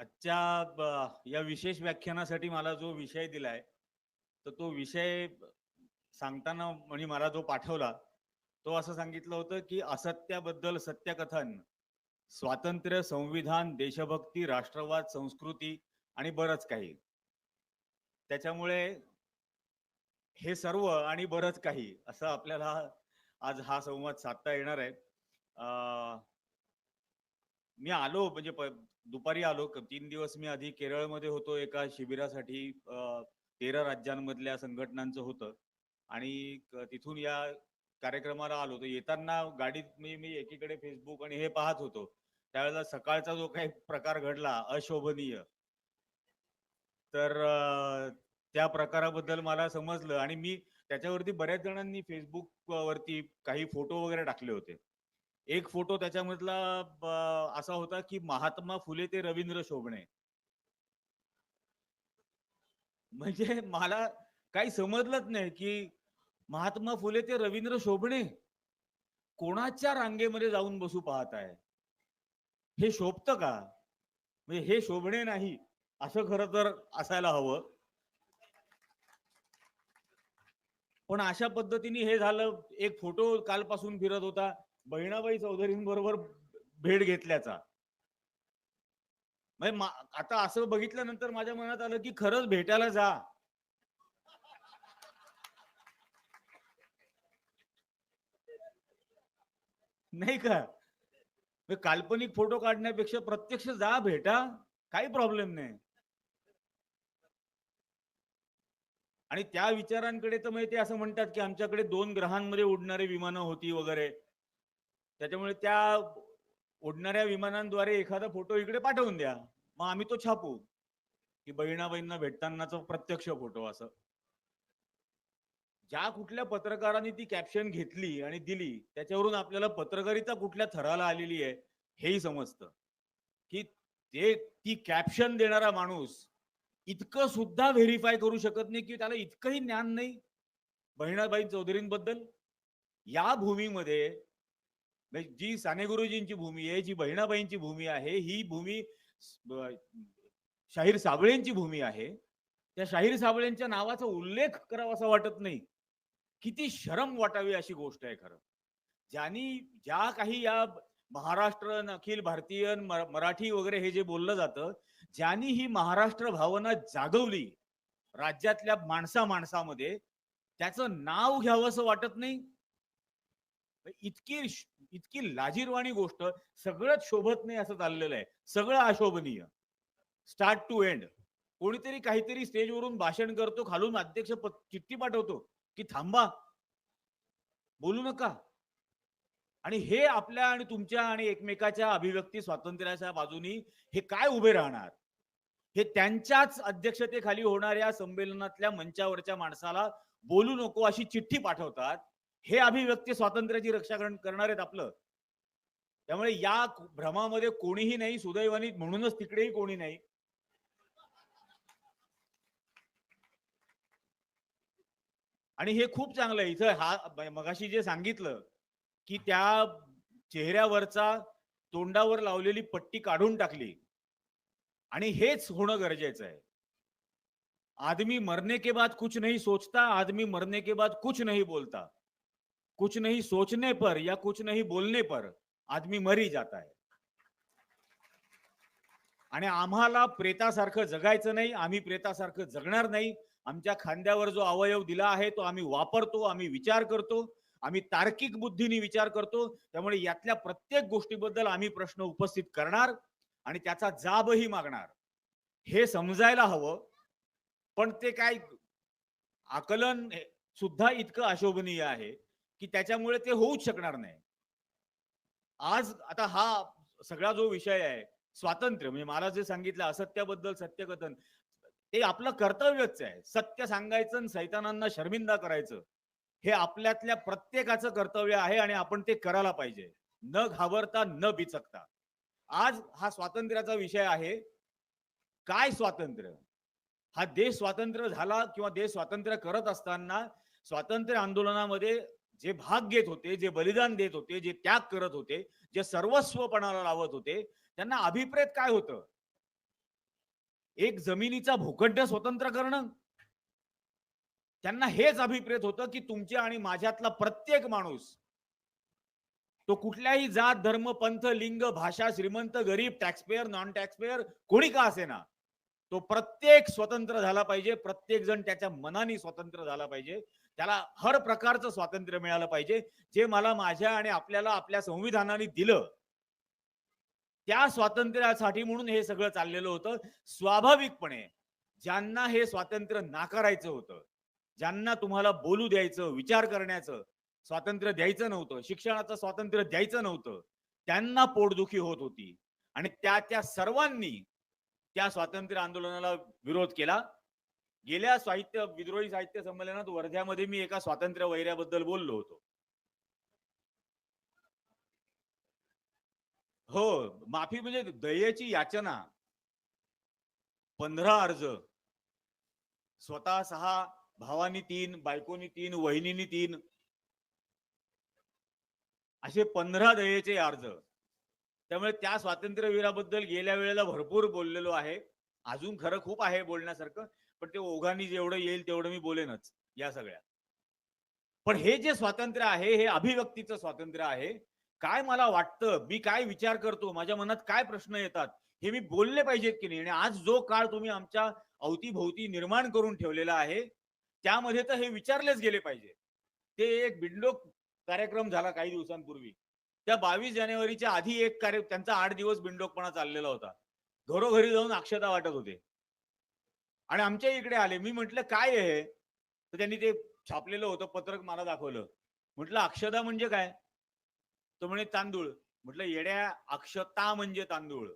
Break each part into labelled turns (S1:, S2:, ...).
S1: आजच्या या विशेष व्याख्यानासाठी मला जो विषय दिलाय तर तो विषय सांगताना म्हणजे मला जो पाठवला तो असं सांगितलं होतं की असत्याबद्दल सत्यकथन स्वातंत्र्य संविधान देशभक्ती राष्ट्रवाद संस्कृती आणि बरंच काही. त्याच्यामुळे हे सर्व आणि बरंच काही असं आपल्याला आज हा संवाद साधता येणार आहे. अं, मी आलो म्हणजे प- दुपारी आलो. तीन दिवस मी आधी केरळमध्ये होतो एका शिबिरासाठी तेरा राज्यांमधल्या संघटनांचं होतं. आणि तिथून या कार्यक्रमाला आलो. तर येताना गाडीत मी मी एकीकडे फेसबुक आणि हे पाहत होतो. त्यावेळेला सकाळचा जो काही प्रकार घडला अशोभनीय. तर त्या प्रकाराबद्दल मला समजलं. आणि मी त्याच्यावरती बऱ्याच जणांनी फेसबुक वरती काही फोटो वगैरे टाकले होते. एक फोटो त्याच्यामधला असा होता की महात्मा फुले ते रवींद्र शोभणे. म्हणजे मला काही समजलंच नाही की महात्मा फुले ते रवींद्र शोभणे कोणाच्या रांगेमध्ये जाऊन बसू पाहत आहे? हे शोभतं का? म्हणजे हे शोभणे नाही असं खरं तर असायला हवं. पण अशा पद्धतीने हे झालं. एक फोटो कालपासून फिरत होता. बहिणाबाई चौधरींबरोबर भेट घेतल्याचा. म्हणजे आता असं बघितल्यानंतर माझ्या मनात आलं की खरंच भेटायला जा. नाही का? काल्पनिक फोटो काढण्यापेक्षा प्रत्यक्ष जा भेटा. काही प्रॉब्लेम नाही. आणि त्या विचारांकडे तर माहिती ते असं म्हणतात की आमच्याकडे दोन ग्रहांमध्ये उडणारे विमानं होती वगैरे. त्याच्यामुळे त्या ओढणाऱ्या विमानांद्वारे एखादा फोटो इकडे पाठवून द्या. मग आम्ही तो छापू. की बहिणाबाईंना भेटतानाचा प्रत्यक्ष फोटो असं. ज्या कुठल्या पत्रकारांनी ती कॅप्शन घेतली आणि दिली त्याच्यावरून आपल्याला पत्रकारिता कुठल्या थराला आलेली आहे हेही समजतं. की ते ती कॅप्शन देणारा माणूस इतकं सुद्धा व्हेरीफाय करू शकत नाही की त्याला इतकंही ज्ञान नाही. बहिणाबाई चौधरींबद्दल. या भूमीमध्ये जी साने गुरुजींची भूमी आहे जी बहिणाबाईंची भूमी आहे ही भूमी शाहीर साबळेंची भूमी आहे. त्या शाहीर साबळेंच्या नावाचा उल्लेख करावा असा वाटत नाही. किती शरम वाटावी अशी गोष्ट आहे खरं. ज्यांनी ज्या काही या महाराष्ट्र अखिल भारतीय मराठी वगैरे हे जे बोललं जातं ज्यांनी ही महाराष्ट्र भावना जागवली राज्यातल्या माणसा माणसामध्ये त्याचं नाव घ्यावं असं वाटत नाही. इतकी इतकी लाजीरवाणी गोष्ट. सगळंच शोभत नाही असं चाललेलं आहे. सगळं अशोभनीय. स्टार्ट टू एंड कोणीतरी काहीतरी स्टेजवरून भाषण करतो खालून अध्यक्ष चिठ्ठी पाठवतो की थांबा. बोलू नका. आणि हे आपल्या आणि तुमच्या आणि एकमेकाच्या अभिव्यक्ती स्वातंत्र्याच्या बाजूनी हे काय उभे राहणार? हे त्यांच्याच अध्यक्षतेखाली होणाऱ्या संमेलनातल्या मंचावरच्या माणसाला बोलू नको अशी चिठ्ठी पाठवतात. हे अभिव्यक्ती स्वातंत्र्याची रक्षा करणार आहेत आपलं. त्यामुळे या भ्रमामध्ये कोणीही नाही सुदैवानी म्हणूनच तिकडेही कोणी नाही. आणि हे खूप चांगलं आहे. इथं हा मगाशी जे सांगितलं की त्या चेहऱ्यावरचा तोंडावर लावलेली पट्टी काढून टाकली. आणि हेच होणं गरजेचं आहे. आदमी मरने के बाद कुछ नहीं सोचता आदमी मरने के बाद कुछ नहीं बोलता. कुछ नहीं सोचने पर या कुछ नहीं बोलने पर आदमी मरी जाता है. आणि आम्हाला प्रेतासारखं जगायचं नाही आम्ही प्रेतासारखं जगणार नाही. आमच्या खांद्यावर जो अवयव दिला आहे तो आम्ही वापरतो आम्ही विचार करतो आम्ही तार्किक बुद्धीने विचार करतो. त्यामुळे यातल्या प्रत्येक गोष्टीबद्दल आम्ही प्रश्न उपस्थित करणार आणि त्याचा जाबही मागणार. हे समजायला हवं. पण ते काय आकलन सुद्धा इतकं अशोभनीय आहे. की त्याच्यामुळे ते होऊच शकणार नाही. आज आता हा सगळा जो विषय आहे स्वातंत्र्य म्हणजे मला जे सांगितलं असत्याबद्दल सत्यकथन ते आपलं कर्तव्यच आहे. सत्य सांगायचं आणि सैतानांना शर्मिंदा करायचं हे आपल्यातल्या प्रत्येकाचं कर्तव्य आहे आणि आपण ते करायला पाहिजे. न घाबरता न बिचकता. आज हा स्वातंत्र्याचा विषय आहे. काय स्वातंत्र्य? हा देश स्वातंत्र्य झाला किंवा देश स्वातंत्र्य करत असताना स्वातंत्र्य आंदोलनामध्ये जे भाग घेत होते जे बलिदान देत होते जे त्याग करत होते जे सर्वस्वपणाला लावत होते त्यांना अभिप्रेत काय होतं? एक जमिनीचा भूखंड स्वतंत्र करणं. त्यांना हेच अभिप्रेत होतं की तुमच्या आणि माझ्यातला प्रत्येक माणूस तो कुठल्याही जात धर्म पंथ लिंग भाषा श्रीमंत गरीब टॅक्सपेअर नॉन टॅक्सपेअर कोणी का असेना तो प्रत्येक स्वतंत्र झाला पाहिजे प्रत्येक जण त्याच्या मनाने स्वतंत्र झाला पाहिजे. त्याला हर प्रकारचं स्वातंत्र्य मिळालं पाहिजे. जे मला माझ्या आणि आपल्याला आपल्या संविधानाने दिलं त्या स्वातंत्र्यासाठी म्हणून हे सगळं चाललेलं होतं. स्वाभाविकपणे ज्यांना हे स्वातंत्र्य नाकारायचं होतं ज्यांना तुम्हाला बोलू द्यायचं विचार करण्याचं स्वातंत्र्य द्यायचं नव्हतं शिक्षणाचं स्वातंत्र्य द्यायचं नव्हतं त्यांना पोटदुखी होत होती. आणि त्या त्या सर्वांनी त्या स्वातंत्र्य आंदोलनाला विरोध केला. गेल्या साहित्य विद्रोही साहित्य संमेलनात वर्ध्यामध्ये मी एका स्वातंत्र्य वैऱ्याबद्दल बोललो होतो. हो माफी म्हणजे दयेची याचना. पंधरा अर्ज. स्वतः सहा भावानी तीन बायकोनी तीन वहिनीनी तीन. असे पंधरा दयेचे अर्ज. त्यामुळे त्या स्वातंत्र्यवीराबद्दल गेल्या वेळेला भरपूर बोललेलो आहे. अजून खरं खूप आहे बोलण्यासारखं पण ते ओघांनी जेवढं येईल तेवढं मी बोलेनच या सगळ्या. पण हे जे स्वातंत्र्य आहे हे अभिव्यक्तीचं स्वातंत्र्य आहे काय मला वाटतं मी काय विचार करतो माझ्या मनात काय प्रश्न येतात हे मी बोलले पाहिजेत की नाही? आणि आज जो काळ तुम्ही आमच्या अवतीभोवती निर्माण करून ठेवलेला आहे त्यामध्ये तर हे विचारलेच गेले पाहिजे. ते एक बिंडोक कार्यक्रम झाला काही दिवसांपूर्वी. त्या बावीस जानेवारीच्या आधी एक कार्य त्यांचा आठ दिवस बिंडोकपणा चाललेला होता. घरोघरी जाऊन अक्षता वाटत होते. आणि आमच्या इकडे आले. मी म्हंटल काय आहे हे? तर त्यांनी ते छापलेलं होतं पत्रक मला दाखवलं. म्हटलं अक्षता म्हणजे काय? तो म्हणे तांदूळ. म्हटलं येड्या अक्षता म्हणजे तांदूळ.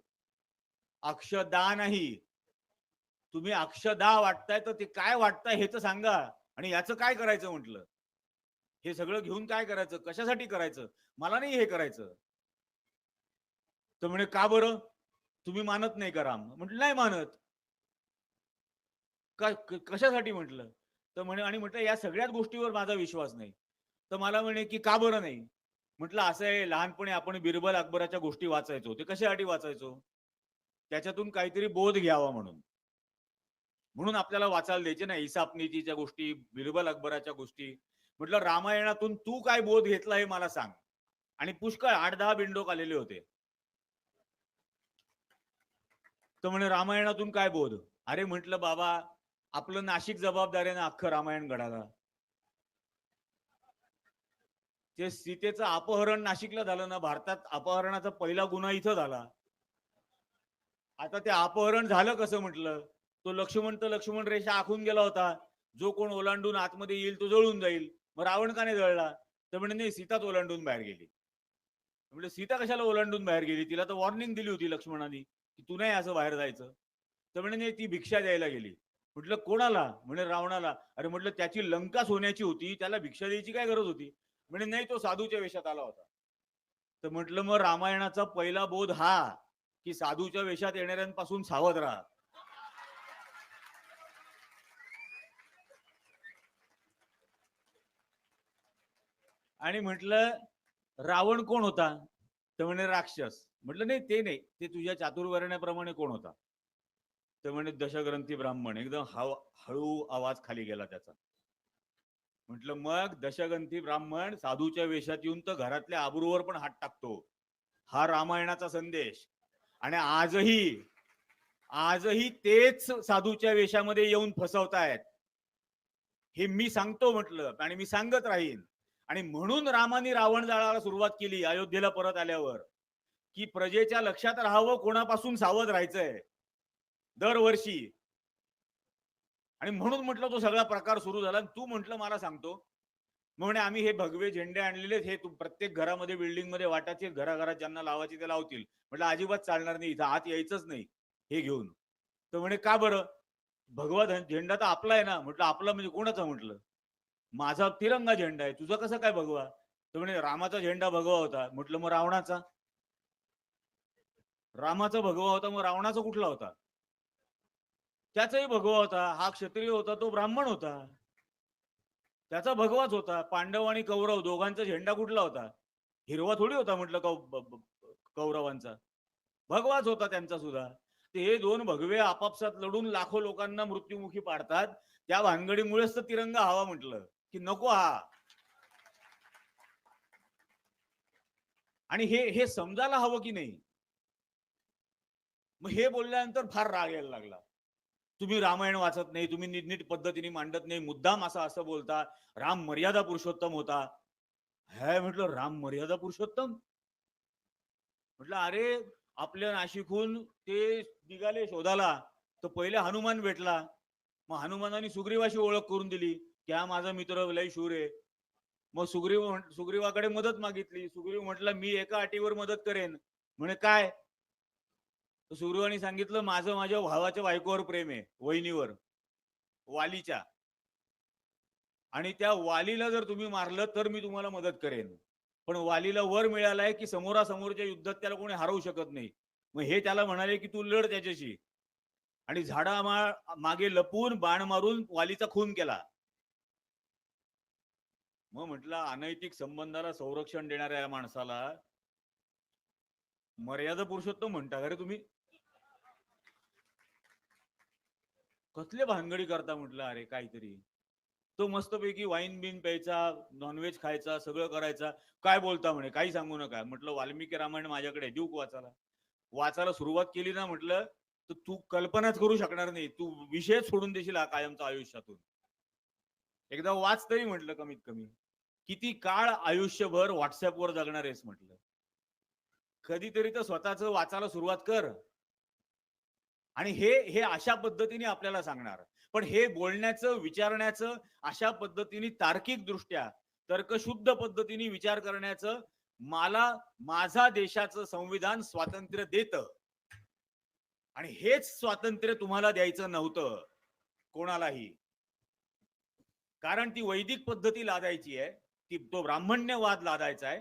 S1: अक्षदा नाही. तुम्ही अक्षदा वाटताय तर ते काय वाटताय हे तर सांगा. आणि याचं काय करायचं? म्हटलं. हे सगळं घेऊन काय करायचं? कशासाठी करायचं? मला नाही हे करायचं. तर म्हणे का बरं? तुम्ही मानत नाही का राम? म्हटलं नाही मानत. का कशासाठी म्हटलं? तर म्हणे आणि म्हटलं या सगळ्याच गोष्टीवर माझा विश्वास नाही. तर मला म्हणे की का बरं नाही? म्हटलं असं आहे लहानपणी आपण बिरबल अकबराच्या गोष्टी वाचायचो. ते कशासाठी वाचायचो? त्याच्यातून काहीतरी बोध घ्यावा म्हणून. म्हणून आपल्याला वाचायला द्यायचे ना इसापनीतीच्या गोष्टी बिरबल अकबराच्या गोष्टी. म्हटलं रामायणातून तू काय बोध घेतला हे मला सांग. आणि पुष्कळ आठ दहा बिंडोक आलेले होते. तर म्हणे रामायणातून काय बोध? अरे म्हटलं बाबा आपलं नाशिक जबाबदारी ना अख्खं रामायण घडायला ते सीतेचं अपहरण नाशिकला झालं ना भारतात अपहरणाचा पहिला गुन्हा इथं झाला. आता ते अपहरण झालं कसं म्हटलं? तो लक्ष्मण तर लक्ष्मण रेषा आखून गेला होता. जो कोण ओलांडून आतमध्ये येईल तो जळून जाईल. मग रावण का नाही जळला. तर म्हणे नाही सीताच ओलांडून बाहेर गेली. म्हणजे सीता कशाला ओलांडून बाहेर गेली? तिला तर वॉर्निंग दिली होती लक्ष्मणाने. की तू नाही असं बाहेर जायचं? तर म्हणे नाही ती भिक्षा द्यायला गेली. म्हटलं कोणाला? म्हणे रावणाला. अरे म्हटलं त्याची लंका सोन्याची होती त्याला भिक्षा द्यायची काय गरज होती? म्हणे नाही तो साधूच्या वेशात आला होता. तर म्हटलं मग रामायणाचा पहिला बोध हा की साधूच्या वेशात येणाऱ्यांपासून सावध राहा. आणि म्हटलं रावण कोण होता? तर म्हणे राक्षस. म्हटलं नाही ते नाही. ते तुझ्या चातुर्वर्ण्याप्रमाणे कोण होता? तर म्हणे दशग्रंथी ब्राह्मण. एकदम हव हळू आवाज खाली गेला त्याचा. म्हटलं मग दशग्रंथी ब्राह्मण साधूच्या वेशात येऊन तर घरातल्या आबरूवर पण हात टाकतो. हा रामायणाचा संदेश. आणि आजही आजही तेच साधूच्या वेशामध्ये येऊन फसवतायत. हे मी सांगतो म्हटलं आणि मी सांगत राहीन. आणि म्हणून रामाने रावण जाळाला सुरुवात केली अयोध्येला परत आल्यावर. की प्रजेच्या लक्षात राहावं कोणापासून सावध राहायचंय. दरवर्षी. आणि म्हणून म्हटलं तो सगळा प्रकार सुरू झाला. आणि तू म्हटलं मला सांगतो. म्हणे आम्ही हे भगवे झेंडे आणलेले हे तू प्रत्येक घरामध्ये बिल्डिंगमध्ये वाटायचे. घराघरात ज्यांना लावायचे ते लावतील. म्हटलं अजिबात चालणार नाही इथं. आत यायचंच नाही. हे घेऊन. तर म्हणे का बरं? भगवा झेंडा तर आपला आहे ना. म्हटलं आपला म्हणजे कोणाचा? म्हटलं. माझा तिरंगा झेंडा आहे. तुझा कसं काय भगवा तर म्हणे रामाचा झेंडा भगवा होता. म्हटलं मग रावणाचा? रामाचा भगवा होता मग रावणाचा कुठला होता? त्याचाही भगवा होता. हा क्षत्रिय होता तो ब्राह्मण होता. त्याचा भगवाच होता. पांडव आणि कौरव दोघांचा झेंडा कुठला होता? हिरवा थोडी होता म्हटलं कौ कौरवांचा. भगवाच होता त्यांचा सुद्धा. ते दोन भगवे आपापसात लढून लाखो लोकांना मृत्युमुखी पाडतात. त्या भानगडीमुळेच तर तिरंगा हवा म्हटलं. की नको हा. आणि हे हे समजायला हवं की नाही? मग हे बोलल्यानंतर फार राग यायला लागला. तुम्ही रामायण वाचत नाही तुम्ही नीटनीट पद्धतीने मांडत नाही मुद्दाम असा असं बोलता राम मर्यादा पुरुषोत्तम होता. हे म्हटलं राम मर्यादा पुरुषोत्तम? म्हटलं अरे आपल्या नाशिकहून ते निघाले शोधाला तर पहिले हनुमान भेटला. मग हनुमानाने सुग्रीवाशी ओळख करून दिली. की हा माझा मित्र लय शूर आहे? मग सुग्रीव सुग्रीवाकडे मदत मागितली. सुग्रीव म्हटलं मी एका अटीवर मदत करेन. म्हणे काय? सुग्रीवानी सुग्रीवाने सांगितलं माझं माझ्या भावाच्या बायकोवर प्रेम आहे वहिनीवर वालीच्या. आणि त्या वालीला जर तुम्ही मारलं तर मी तुम्हाला मदत करेन. पण वालीला वर मिळालाय की समोरासमोरच्या युद्धात त्याला कोणी हरवू शकत नाही. मग हे त्याला म्हणाले की तू लढ त्याच्याशी. आणि झाडा मागे लपून बाण मारून वालीचा खून केला. मग म्हटलं अनैतिक संबंधाला संरक्षण देणाऱ्या या माणसाला मर्यादा पुरुषोत्तम म्हणता का रे तुम्ही? कसले भानगडी करता म्हटलं अरे काहीतरी. तो मस्तपैकी वाईन बिन प्यायचा नॉनव्हेज खायचा सगळं करायचा. काय बोलता म्हणे? काही सांगू नका. म्हटलं वाल्मिकी रामायण माझ्याकडे देऊ वाचायला? वाचायला सुरुवात केली ना म्हटलं तर तू कल्पनाच करू शकणार नाही. तू विषय सोडून देशील हा कायमचा आयुष्यातून. एकदा वाच तरी म्हटलं कमीत कमी. किती काळ आयुष्यभर व्हॉट्सअपवर जगणार आहेस म्हटलं? कधीतरी तर स्वतःच वाचायला सुरुवात कर. आणि हे हे अशा पद्धतीने आपल्याला सांगणार. पण हे बोलण्याचं विचारण्याचं अशा पद्धतीने तार्किक दृष्ट्या तर्कशुद्ध पद्धतीने विचार करण्याचं मला माझा देशाचं संविधान स्वातंत्र्य देत. आणि हेच स्वातंत्र्य तुम्हाला द्यायचं नव्हतं कोणालाही. कारण ती वैदिक पद्धती लादायची आहे. ती तो ब्राह्मण्यवाद लादायचा आहे.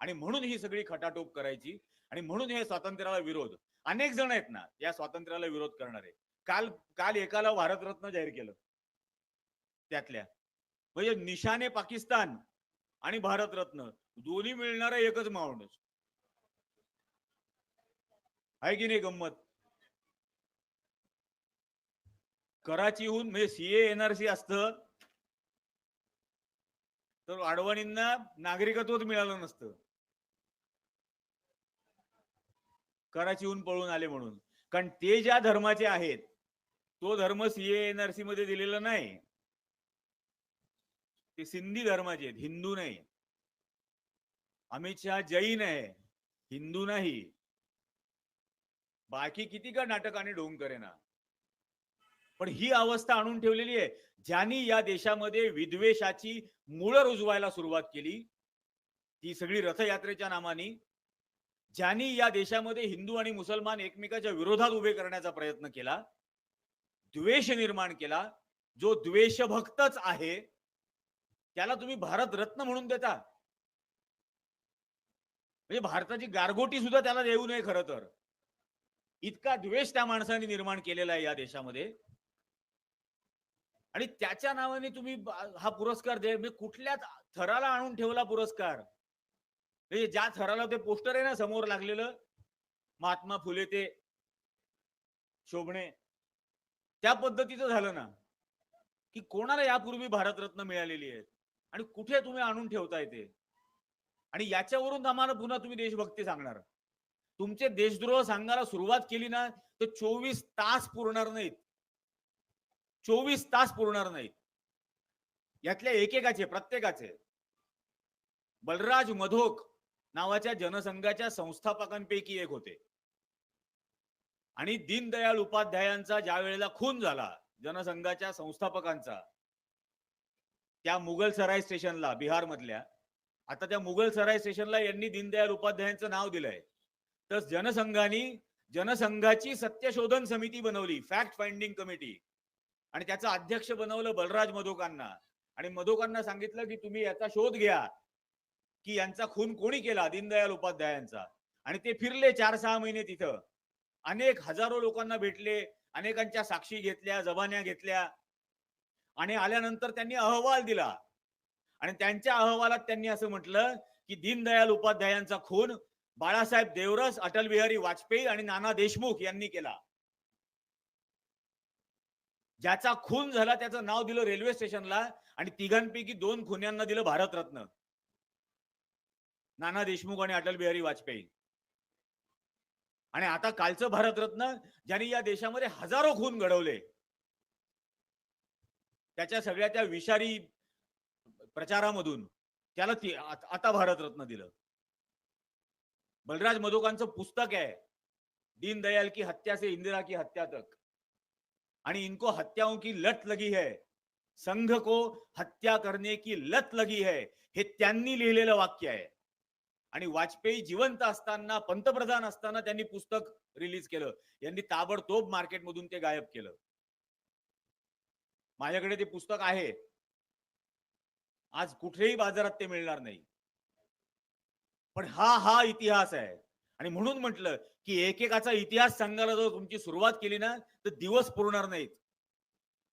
S1: आणि म्हणून ही सगळी खटाटोप करायची. आणि म्हणून हे स्वातंत्र्याला विरोध. अनेक जण आहेत ना या स्वातंत्र्याला विरोध करणारे. काल काल एकाला भारतरत्न जाहीर केलं. त्यातल्या. म्हणजे निशाने पाकिस्तान आणि भारतरत्न. दोन्ही मिळणारा एकच माणूस आहे की नाही गंमत? कराचीहून म्हणजे सीए एनआरसी असतं. तर अडवाणींना नागरिकत्वच मिळालं नसतं. कराचीहून पळून आले म्हणून. कारण ते ज्या धर्माचे आहेत तो धर्म सीए एनआरसी मध्ये दिलेला नाही. ते सिंधी धर्माचे आहेत हिंदू नाही. अमित शहा जैन आहे हिंदू नाही. बाकी किती का नाटक आणि ढोंग करेना. पण ही अवस्था आणून ठेवलेली आहे. ज्यांनी या देशामध्ये विद्वेषाची मुळं रुजवायला सुरुवात केली ती सगळी रथयात्रेच्या नामाने ज्यांनी या देशामध्ये हिंदू आणि मुसलमान एकमेकाच्या विरोधात उभे करण्याचा प्रयत्न केला द्वेष निर्माण केला जो द्वेषभक्तच आहे त्याला तुम्ही भारत रत्न म्हणून देता. म्हणजे भारताची गारगोटी सुद्धा त्याला देऊ नये खरं तर. इतका द्वेष त्या माणसाने निर्माण केलेला आहे या देशामध्ये. आणि त्याच्या नावाने तुम्ही हा पुरस्कार दे मी कुठल्याच थराला आणून ठेवला पुरस्कार. म्हणजे ज्या थराला ते पोस्टर आहे ना समोर लागलेलं महात्मा फुले ते शोभणे त्या पद्धतीचं झालं ना की कोणाला यापूर्वी भारतरत्न मिळालेली आहेत? आणि कुठे तुम्ही आणून ठेवताय ते? आणि याच्यावरून आम्हाला पुन्हा तुम्ही देशभक्ती सांगणार. तुमचे देशद्रोह सांगायला सुरुवात केली ना तर चोवीस तास पुरणार नाहीत. चोवीस तास पुरणार नाहीत. यातल्या एकेकाचे प्रत्येकाचे. बलराज मधोक नावाच्या जनसंघाच्या संस्थापकांपैकी एक होते. आणि दीनदयाळ उपाध्यायांचा ज्या वेळेला खून झाला जनसंघाच्या संस्थापकांचा त्या मुघल सराय स्टेशनला बिहार मधल्या आता त्या मुघल सराय स्टेशनला यांनी दीनदयाळ उपाध्यायांचं नाव दिलंय. तर जनसंघाने जनसंघाची सत्यशोधन समिती बनवली फॅक्ट फाइंडिंग कमिटी. आणि त्याचं अध्यक्ष बनवलं बलराज मधोकांना. आणि मधोकांना सांगितलं की तुम्ही याचा शोध घ्या. की यांचा खून कोणी केला? दीनदयाल उपाध्यायांचा. आणि ते फिरले चार सहा महिने तिथं. अनेक हजारो लोकांना भेटले अनेकांच्या साक्षी घेतल्या जबान्या घेतल्या. आणि आल्यानंतर त्यांनी अहवाल दिला. आणि त्यांच्या अहवालात त्यांनी असं म्हटलं की दीनदयाल उपाध्यायांचा खून बाळासाहेब देवरस अटल बिहारी वाजपेयी आणि नाना देशमुख यांनी केला. ज्याचा खून झाला त्याचं नाव दिलं रेल्वे स्टेशनला आणि तिघांपैकी दोन खुन्यांना दिलं भारतरत्न. नाना देशमुख आणि अटल बिहारी वाजपेयी. आणि आता कालचं भारतरत्न ज्यांनी या देशामध्ये हजारो खून घडवले. त्याच्या सगळ्या त्या विषारी प्रचारामधून त्याला ती आता भारतरत्न दिलं. बलराज मधोकांचं पुस्तक आहे दीनदयाल की हत्या से इंदिरा की हत्या तक. आणि इनको हत्याओं की लत लगी है। संघ को हत्या करने की लत लगी है। हे त्यांनी लिहिलेलं वाक्य आहे। आणि वाजपेयी जिवंत असताना पंतप्रधान असताना त्यांनी पुस्तक रिलीज केलं. यांनी ताबडतोब मार्केटमधून ते गायब केलं. माझ्याकडे ते पुस्तक आहे. आज कुठेही बाजारात ते मिळणार नाही. पण हा हा इतिहास आहे. आणि म्हणून म्हटलं की एकेकाचा इतिहास सांगायला जर तुमची सुरुवात केली ना तर दिवस पुरणार नाहीत.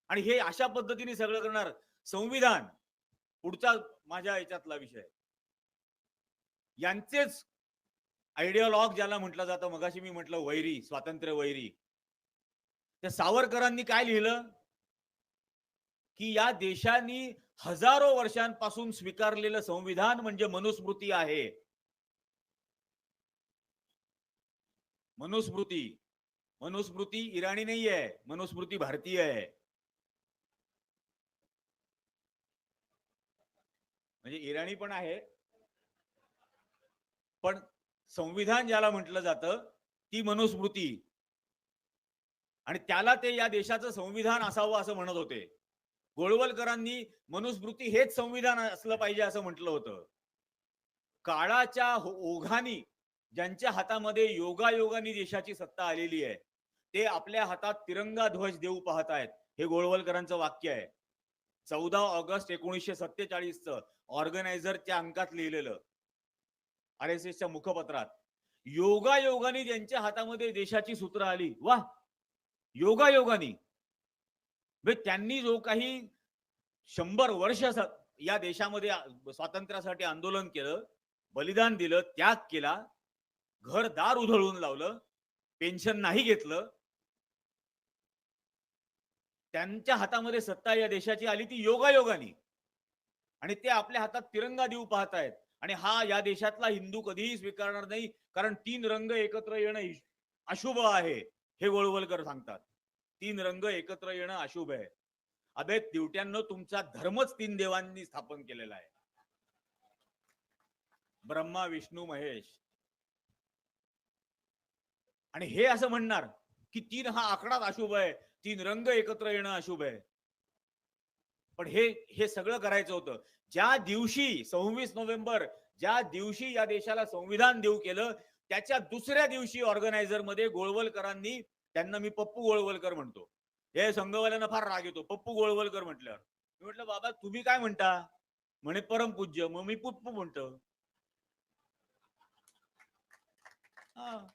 S1: आणि हे अशा पद्धतीने सगळं करणार संविधान. पुढचा माझ्या याच्यातला विषय. यांचेच आयडिओलॉग ज्याला म्हटलं जातं मगाशी मी म्हटलं वैरी स्वातंत्र्य वैरी. त्या सावरकरांनी काय लिहिलं? की या देशांनी हजारो वर्षांपासून स्वीकारलेलं संविधान म्हणजे मनुस्मृती आहे. मनुस्मृती. मनुस्मृती इराणी नाही आहे मनुस्मृती भारतीय आहे. म्हणजे इराणी पण आहे. पण संविधान ज्याला म्हटलं जातं ती मनुस्मृती. आणि त्याला ते या देशाचं संविधान असावं असं म्हणत होते. गोळवलकरांनी मनुस्मृती हेच संविधान असलं पाहिजे असं म्हटलं होतं. काळाच्या हो ओघानी ज्यांच्या हातामध्ये योगायोगाने देशाची सत्ता आलेली आहे ते आपल्या हातात तिरंगा ध्वज देऊ पाहत आहेत हे गोळवलकरांचं वाक्य आहे. चौदा ऑगस्ट एकोणीसशे सत्तेचाळीसचं ऑर्गनायझरच्या अंकात लिहिलेलं आर एस एसच्या मुखपत्रात योगायोगाने ज्यांच्या हातामध्ये देशाची सूत्र आली वा योगायोगाने. म्हणजे त्यांनी जो काही शंभर वर्ष या देशामध्ये स्वातंत्र्यासाठी आंदोलन केलं बलिदान दिलं त्याग केला घरदार उधळून लावलं पेन्शन नाही घेतलं. त्यांच्या हातामध्ये सत्ता या देशाची आली ती योगायोगाने. आणि ते आपल्या हातात तिरंगा देऊ पाहतायत. आणि हा या देशातला हिंदू कधीही स्वीकारणार नाही कारण तीन रंग एकत्र येणं अशुभ आहे हे वळवलकर सांगतात. तीन रंग एकत्र येणं अशुभ आहे. अबे दिवट्यांना तुमचा धर्मच तीन देवांनी स्थापन केलेला आहे. ब्रह्मा विष्णू महेश आणि हे असं म्हणणार की तीन हा आकडाच अशुभ आहे तीन रंग एकत्र येणं अशुभ आहे. पण हे हे सगळं करायचं होतं. ज्या दिवशी सव्वीस नोव्हेंबर ज्या दिवशी या देशाला संविधान देऊ केलं त्याच्या दुसऱ्या दिवशी ऑर्गनायझरमध्ये गोळवलकरांनी त्यांना मी पप्पू गोळवलकर म्हणतो. हे संघवाल्यांना फार राग येतो पप्पू गोळवलकर म्हटल्यावर. मी म्हटलं बाबा तुम्ही काय म्हणता? म्हणे परमपूज्य मग मी पुप्पू म्हणतो. हा.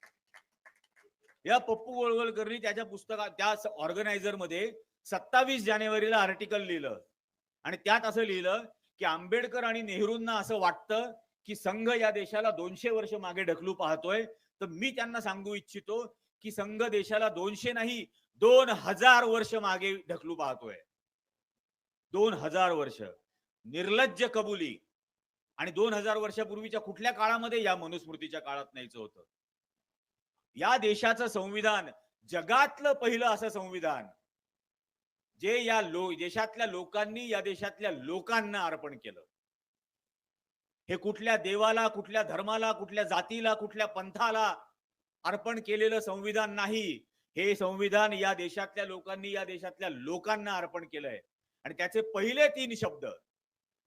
S1: या पप्पू गोळवलकरनी त्याच्या पुस्तकात त्या ऑर्गनायझरमध्ये सत्तावीस जानेवारीला आर्टिकल लिहिलं. आणि त्यात असं लिहिलं की आंबेडकर आणि नेहरूंना असं वाटतं की संघ या देशाला दोनशे वर्ष मागे ढकलू पाहतोय. तर मी त्यांना सांगू इच्छितो की संघ देशाला दोनशे नाही दोन हजार वर्ष मागे ढकलू पाहतोय. दोन हजार वर्ष. निर्लज्ज कबुली. आणि दोन हजार वर्षापूर्वीच्या कुठल्या काळामध्ये या मनुस्मृतीच्या काळात न्यायचं होतं? या देशाचं संविधान जगातलं पहिलं असं संविधान. जे या लो देशातल्या लोकांनी या देशातल्या लोकांना अर्पण केलं. हे कुठल्या देवाला कुठल्या धर्माला कुठल्या जातीला कुठल्या पंथाला अर्पण केलेलं संविधान नाही. हे संविधान या देशातल्या लोकांनी या देशातल्या लोकांना अर्पण केलंय. आणि त्याचे पहिले तीन शब्द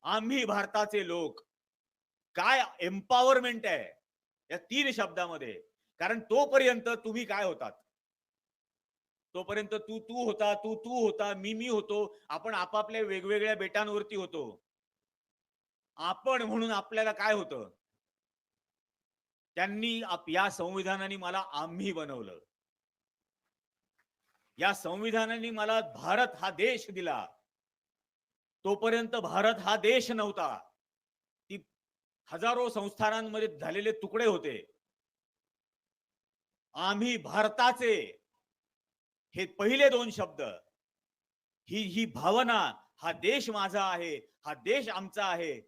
S1: आम्ही भारताचे लोक काय एम्पॉवरमेंट आहे या तीन शब्दामध्ये कारण तोपर्यंत तुम्ही काय होतात? तोपर्यंत तू तू होता तू तू होता मी मी होतो. आपण आपापल्या वेगवेगळ्या बेटांवरती होतो. आपण म्हणून आपल्याला काय होतं? त्यांनी आप- या संविधानाने मला आम्ही बनवलं. या संविधानाने मला भारत हा देश दिला. तोपर्यंत भारत हा देश नव्हता. ती हजारो संस्थानांमध्ये झालेले तुकडे होते. आम्ही भारताचे. हे पहिले दोन शब्द. ही ही भावना हा देश माझा आहे हा देश आमचा आहे.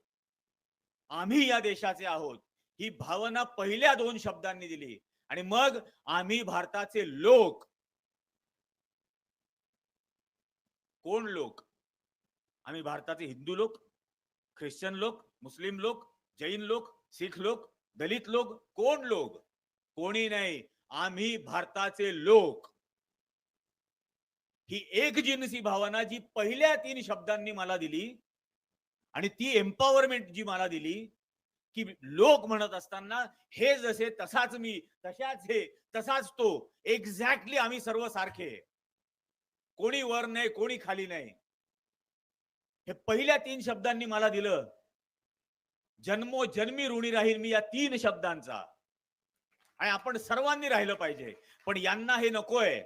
S1: आम्ही या देशाचे आहोत. ही भावना पहिल्या दोन शब्दांनी दिली. आणि मग आम्ही भारताचे लोक. कोण लोक? आम्ही भारताचे हिंदू लोक ख्रिश्चन लोक मुस्लिम लोक जैन लोक सिख लोक दलित लोक कोण लोक? कोणी नाही. आम्ही भारताचे लोक. ही एक जिनसी भावना जी पहिल्या तीन शब्दांनी मला दिली आणि ती एम्पॉवरमेंट जी मला दिली की लोक म्हणत असताना हे जसे तसाच मी तशाच हे तसाच तो एक्झॅक्टली आम्ही सर्व सारखे. कोणी वर नाही कोणी खाली नाही. हे पहिल्या तीन शब्दांनी मला दिलं. जन्मो जन्मी ऋणी राहील मी या तीन शब्दांचा. आणि आपण सर्वांनी राहिलं पाहिजे. पण यांना हे नकोय.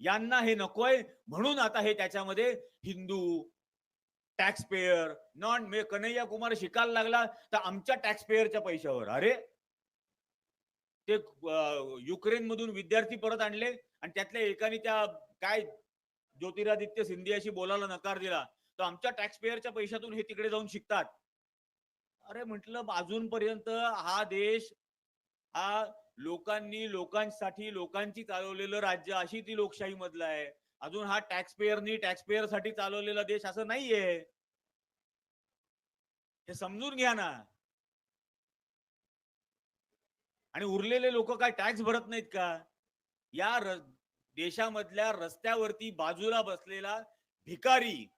S1: यांना हे नकोय म्हणून आता हे त्याच्यामध्ये हिंदू टॅक्स पेयर नॉन मे कन्हैया कुमार शिकायला लागला तर आमच्या टॅक्स पेयरच्या पैशावर. अरे! ते युक्रेन मधून विद्यार्थी परत आणले आणि त्यातल्या एकाने त्या काय ज्योतिरादित्य सिंधियाशी बोलायला नकार दिला तर आमच्या टॅक्स पेयरच्या पैशातून हे तिकडे जाऊन शिकतात. अरे म्हटलं अजूनपर्यंत हा देश हा लोकांनी लोकांसाठी लोकांची चालवलेलं राज्य अशी ती लोकशाही मधलं आहे. अजून हा टॅक्स पेयरनी टॅक्स पेयरसाठी चालवलेला देश असं नाहीये. हे समजून घ्या ना. आणि उरलेले लोक काय टॅक्स भरत नाहीत का? या र- देशामधल्या रस्त्यावरती बाजूला बसलेला भिकारी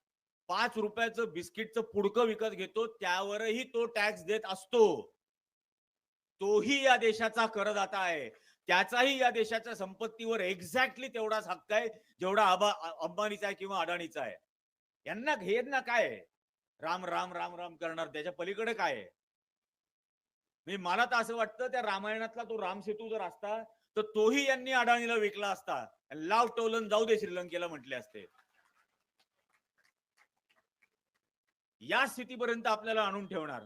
S1: पाच रुपयाचं बिस्किटचं पुडकं विकत घेतो त्यावरही तो टॅक्स देत असतो. तोही या देशाचा करदाता आहे. त्याचाही या देशाच्या संपत्तीवर एक्झॅक्टली तेवढाच हक्क आहे जेवढा आबा अंबानीचा आहे किंवा अडाणीचा आहे. यांना हे ना काय राम राम राम राम करणार त्याच्या पलीकडे काय आहे? मला तर असं वाटतं त्या रामायणातला तो राम सेतू जर असता तर तोही यांनी अडाणीला विकला असता. लाव टोलन जाऊ दे श्रीलंकेला म्हटले असते. या स्थितीपर्यंत आपल्याला आणून ठेवणार.